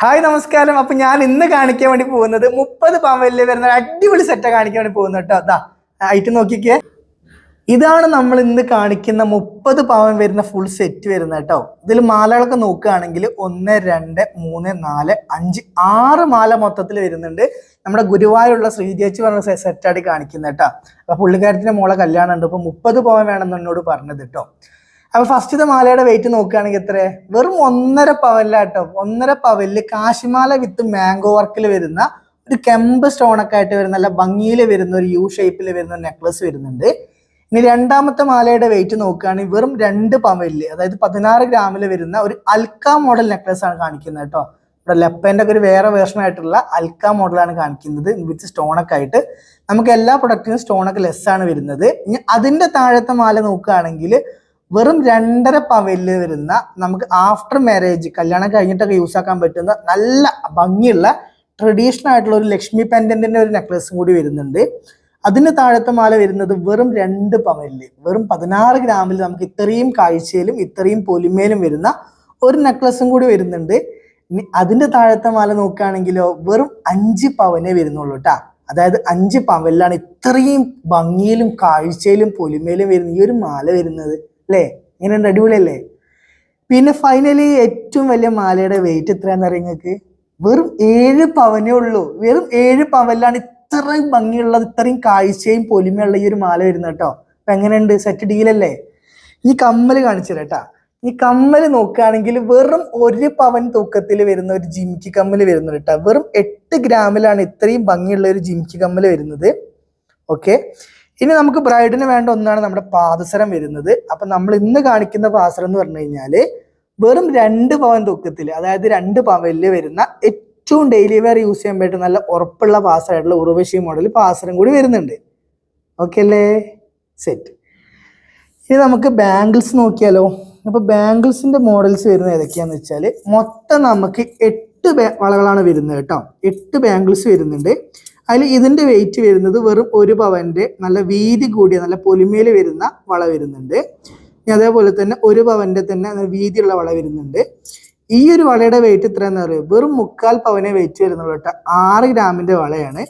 Hi നമസ്കാരം. അപ്പൊ ഞാൻ ഇന്ന് കാണിക്കാൻ വേണ്ടി പോകുന്നത് മുപ്പത് പവനിൽ വരുന്ന അടിപൊളി സെറ്റാ കാണിക്കാൻ വേണ്ടി പോകുന്നത് കേട്ടോ. അതാ ഐറ്റം നോക്കിക്കേ. ഇതാണ് നമ്മൾ ഇന്ന് കാണിക്കുന്ന മുപ്പത് പവൻ വരുന്ന ഫുൾ സെറ്റ് വരുന്നത് കേട്ടോ. ഇതിൽ മാലകളൊക്കെ നോക്കുകയാണെങ്കിൽ ഒന്ന് രണ്ട് മൂന്ന് നാല് അഞ്ച് ആറ് മാല മൊത്തത്തിൽ വരുന്നുണ്ട്. നമ്മുടെ ഗുരുവായൂരുള്ള ശ്രീജേച്ചി പറഞ്ഞ സെറ്റായിട്ട് കാണിക്കുന്നത് കേട്ടോ. അപ്പൊ പുള്ളിക്കാരത്തിന്റെ മോളെ കല്യാണം ഉണ്ട്. അപ്പൊ മുപ്പത് പവൻ വേണമെന്ന് എന്നോട് പറഞ്ഞത് കേട്ടോ. അപ്പൊ ഫസ്റ്റത്തെ മാലയുടെ വെയിറ്റ് നോക്കുകയാണെങ്കിൽ എത്ര വെറും ഒന്നര പവലിലാട്ടോ ഒന്നര പവലിൽ കാശിമാല വിത്ത് മാംഗോ വർക്കിൽ വരുന്ന ഒരു കെമ്പ് സ്റ്റോൺ ഒക്കെ ആയിട്ട് വരുന്ന നല്ല ഭംഗിയിൽ വരുന്ന ഒരു യു ഷേപ്പിൽ വരുന്ന ഒരു നെക്ലസ് വരുന്നുണ്ട്. ഇനി രണ്ടാമത്തെ മാലയുടെ വെയിറ്റ് നോക്കുകയാണെങ്കിൽ വെറും രണ്ട് പവലിൽ അതായത് പതിനാറ് ഗ്രാമിൽ വരുന്ന ഒരു അൽക്ക മോഡൽ നെക്ലസ് ആണ് കാണിക്കുന്നത് കേട്ടോ. ഇവിടെ ലെപ്പന്റെ ഒക്കെ ഒരു വേറെ വേർഷൻ ആയിട്ടുള്ള അൽക്ക മോഡലാണ് കാണിക്കുന്നത്. വിത്ത് സ്റ്റോൺ ഒക്കെ ആയിട്ട്. നമുക്ക് എല്ലാ പ്രൊഡക്റ്റിനും സ്റ്റോണൊക്കെ ലെസ് ആണ് വരുന്നത്. ഇനി അതിന്റെ താഴത്തെ മാല നോക്കുകയാണെങ്കിൽ വെറും രണ്ടര പവലിൽ വരുന്ന നമുക്ക് ആഫ്റ്റർ മാരേജ് കല്യാണം കഴിഞ്ഞിട്ടൊക്കെ യൂസ് ആക്കാൻ പറ്റുന്ന നല്ല ഭംഗിയുള്ള ട്രഡീഷണൽ ആയിട്ടുള്ള ഒരു ലക്ഷ്മി പെൻഡന്റിന്റെ ഒരു നെക്ലസും കൂടി വരുന്നുണ്ട്. അതിന് താഴത്തെ മാല വരുന്നത് വെറും രണ്ട് പവനിൽ വെറും പതിനാറ് ഗ്രാമിൽ നമുക്ക് ഇത്രയും കാഴ്ചയിലും ഇത്രയും പൊലിമയിലും വരുന്ന ഒരു നെക്ലസും കൂടി വരുന്നുണ്ട്. അതിന്റെ താഴത്തെ മാല നോക്കുകയാണെങ്കിലോ വെറും അഞ്ച് പവനേ വരുന്നുള്ളൂ കേട്ടാ അതായത് അഞ്ച് പവനിലാണ് ഇത്രയും ഭംഗിയിലും കാഴ്ചയിലും പൊലിമയിലും വരുന്ന ഈ ഒരു മാല വരുന്നത്. അല്ലേ ഇങ്ങനെ അടിപൊളിയല്ലേ? പിന്നെ ഫൈനലി ഏറ്റവും വലിയ മാലയുടെ വെയിറ്റ് എത്രയാണെന്ന് അറിയാം നിങ്ങൾക്ക് വെറും ഏഴ് പവനേ ഉള്ളൂ. വെറും ഏഴ് പവനിലാണ് ഇത്രയും ഭംഗിയുള്ളത് ഇത്രയും കാഴ്ചയും പൊലിമയുള്ള ഈ ഒരു മാല വരുന്നത് കേട്ടോ. അപ്പൊ എങ്ങനെയുണ്ട്? സെറ്റ് ഡീലല്ലേ ഈ കമ്മൽ കാണിച്ചു കേട്ടാ ഈ കമ്മൽ നോക്കുകയാണെങ്കിൽ വെറും ഒരു പവൻ തൂക്കത്തിൽ വരുന്ന ഒരു ജിമിക്കി കമ്മൽ വരുന്നത് കേട്ടോ വെറും എട്ട് ഗ്രാമിലാണ് ഇത്രയും ഭംഗിയുള്ള ഒരു ജിമിക്കി കമ്മൽ വരുന്നത്. ഓക്കെ. ഇനി നമുക്ക് ബ്രൈഡിന് വേണ്ട ഒന്നാണ് നമ്മുടെ പാദസരം വരുന്നത്. അപ്പൊ നമ്മൾ ഇന്ന് കാണിക്കുന്ന പാദസരം എന്ന് പറഞ്ഞു കഴിഞ്ഞാൽ വെറും രണ്ട് പവൻ തൂക്കത്തിൽ അതായത് രണ്ട് പവനിൽ വരുന്ന ഏറ്റവും ഡെയിലി വെയർ യൂസ് ചെയ്യാൻ പറ്റുന്ന നല്ല ഉറപ്പുള്ള പാസറായിട്ടുള്ള ഉറവശി മോഡൽ പാസരം കൂടി വരുന്നുണ്ട്. ഓക്കെ അല്ലേ? സെറ്റ് ഇനി നമുക്ക് ബാംഗിൾസ് നോക്കിയാലോ? അപ്പൊ ബാംഗിൾസിന്റെ മോഡൽസ് വരുന്നത് ഏതൊക്കെയാന്ന് വെച്ചാൽ മൊത്തം നമുക്ക് എട്ട് വളകളാണ് വരുന്നത് കേട്ടോ. എട്ട് ബാംഗിൾസ് വരുന്നുണ്ട്. അതിൽ ഇതിന്റെ വെയിറ്റ് വരുന്നത് വെറും ഒരു പവന്റെ നല്ല വീതി കൂടിയ നല്ല പൊലിമയിൽ വരുന്ന വള വരുന്നുണ്ട്. ഇനി അതേപോലെ തന്നെ ഒരു പവന്റെ തന്നെ വീതിയുള്ള വള വരുന്നുണ്ട്. ഈ ഒരു വളയുടെ വെയിറ്റ് ഇത്രയെന്ന് അറിയോ? വെറും മുക്കാൽ പവനെ വെയിറ്റ് വരുന്നുള്ളൂ ആറ് ഗ്രാമിന്റെ വളയാണ്.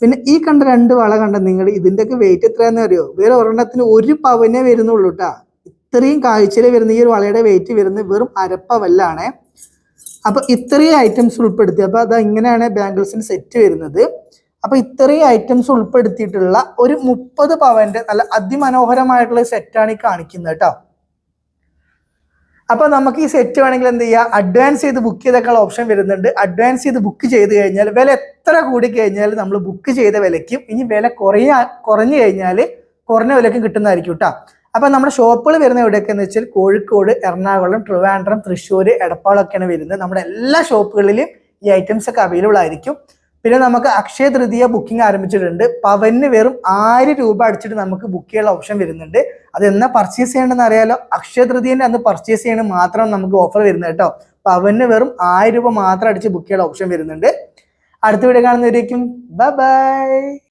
പിന്നെ ഈ കണ്ട രണ്ട് വള കണ്ട നിങ്ങൾ ഇതിന്റെ ഒക്കെ വെയിറ്റ് എത്രയാണെന്ന് അറിയോ? വേറെ ഒരെണ്ണത്തിന് ഒരു പവനെ വരുന്നുള്ളൂ കേട്ടാ. ഇത്രയും കാഴ്ചയിൽ വരുന്ന ഈ ഒരു വളയുടെ വെയിറ്റ് വരുന്നത് വെറും അരപ്പവല്ലാണ്. അപ്പൊ ഇത്രയും ഐറ്റംസ് ഉൾപ്പെടുത്തി. അപ്പൊ അത് ഇങ്ങനെയാണ് ബാംഗിൾസിന് സെറ്റ് വരുന്നത്. അപ്പൊ ഇത്രയും ഐറ്റംസ് ഉൾപ്പെടുത്തിയിട്ടുള്ള ഒരു മുപ്പത് പവന്റെ നല്ല അതിമനോഹരമായിട്ടുള്ള സെറ്റാണ് ഈ കാണിക്കുന്നത് കേട്ടോ അപ്പൊ നമുക്ക് ഈ സെറ്റ് വേണമെങ്കിൽ എന്ത് ചെയ്യാം? അഡ്വാൻസ് ചെയ്ത് ബുക്ക് ചെയ്തേക്കാൾ ഓപ്ഷൻ വരുന്നുണ്ട്. അഡ്വാൻസ് ചെയ്ത് ബുക്ക് ചെയ്ത് കഴിഞ്ഞാൽ വില എത്ര കൂടി കഴിഞ്ഞാൽ നമ്മൾ ബുക്ക് ചെയ്ത വിലയ്ക്കും ഇനി വില കുറയാ കുറഞ്ഞു കഴിഞ്ഞാൽ കുറഞ്ഞ വിലക്കും കിട്ടുന്നതായിരിക്കും കേട്ടോ അപ്പൊ നമ്മുടെ ഷോപ്പുകൾ വരുന്ന എവിടെയൊക്കെ എന്ന് വെച്ചാൽ കോഴിക്കോട് എറണാകുളം ട്രിവാൻഡ്രം തൃശ്ശൂർ എടപ്പാളൊക്കെയാണ് വരുന്നത്. നമ്മുടെ എല്ലാ ഷോപ്പുകളിലും ഈ ഐറ്റംസ് ഒക്കെ അവൈലബിൾ ആയിരിക്കും. പിന്നെ നമുക്ക് അക്ഷയ തൃതീയ ബുക്കിംഗ് ആരംഭിച്ചിട്ടുണ്ട്. പവന് വെറും ആയിരം രൂപ അടിച്ചിട്ട് നമുക്ക് ബുക്ക് ചെയ്യാനുള്ള ഓപ്ഷൻ വരുന്നുണ്ട്. അത് എന്നാ പർച്ചേസ് ചെയ്യേണ്ടതെന്ന് അറിയാലോ? അക്ഷയ തൃതീയന്റെ അന്ന് പർച്ചേസ് ചെയ്യണം മാത്രം നമുക്ക് ഓഫർ വരുന്നത് കേട്ടോ. പവന് വെറും ആയിരം രൂപ മാത്രം അടിച്ച് ബുക്ക് ചെയ്യാനുള്ള ഓപ്ഷൻ വരുന്നുണ്ട്. അടുത്ത വീഡിയോ കാണുന്നവരേക്കും. Bye bye